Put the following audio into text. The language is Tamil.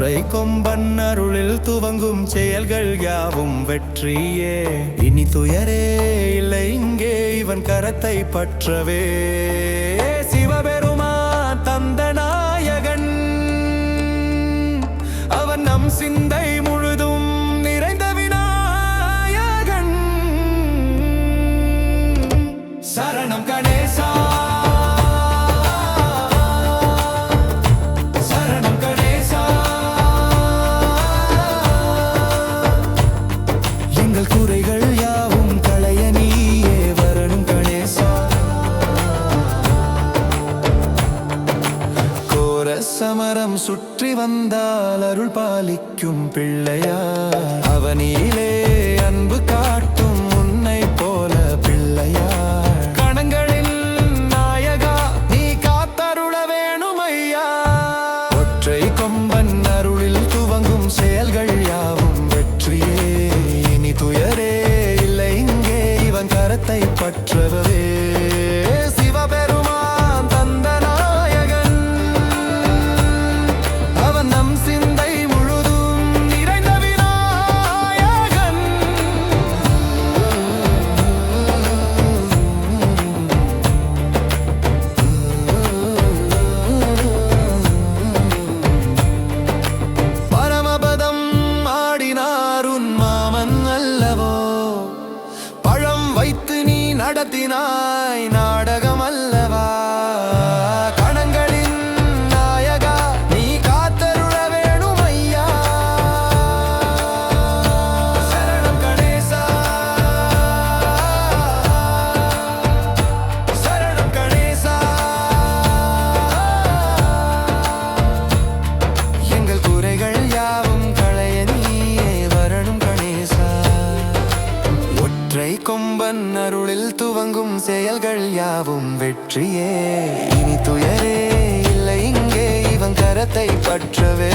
ஒற்றை கொம்பன் அருளில் துவங்கும் செயல்கள் யாவும் வெற்றியே. இனி துயரே இல்லை இங்கே இவன் கரத்தை பற்றவே. சமரம் சுற்றி வந்தால் அருள் பாலிக்கும் பிள்ளையா. அவனியிலே அன்பு காட்டும் உன்னை போல பிள்ளையா. கணங்களில் நாயகா நீ காத்தருள வேணும் ஐயா ஒற்றை கொம்பன் அருளில் துவங்கும் செயல்கள் யாவும் வெற்றியே. இனி துயரே இல்லை இங்கே இவன் கரத்தை பட்டு நீ நடத்தினாய் கொம்பன் அருளில் துவங்கும் செயல்கள் யாவும் வெற்றியே. இனி துயரே இல்லை இங்கே இவன் கரத்தை பற்றவே